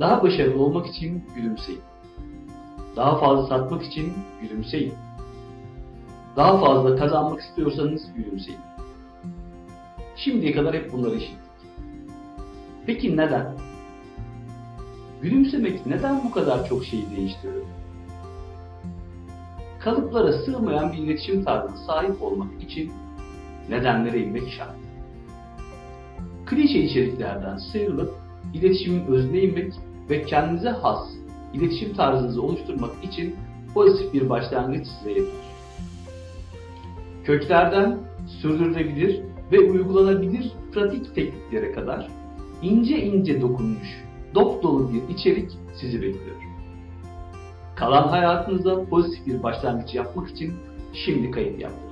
Daha başarılı olmak için gülümseyin. Daha fazla satmak için gülümseyin. Daha fazla kazanmak istiyorsanız gülümseyin. Şimdiye kadar hep bunları işittik. Peki neden? Gülümsemek neden bu kadar çok şeyi değiştiriyor? Kalıplara sığmayan bir iletişim tarzına sahip olmak için nedenlere inmek şart. Klişe içeriklerden sıyrılıp iletişimin özüne inmek ve kendinize has iletişim tarzınızı oluşturmak için pozitif bir başlangıç size yeter. Köklerden sürdürülebilir ve uygulanabilir pratik tekniklere kadar ince ince dokunmuş, dop dolu bir içerik sizi bekliyor. Kalan hayatınızda pozitif bir başlangıç yapmak için şimdi kayıt yapın.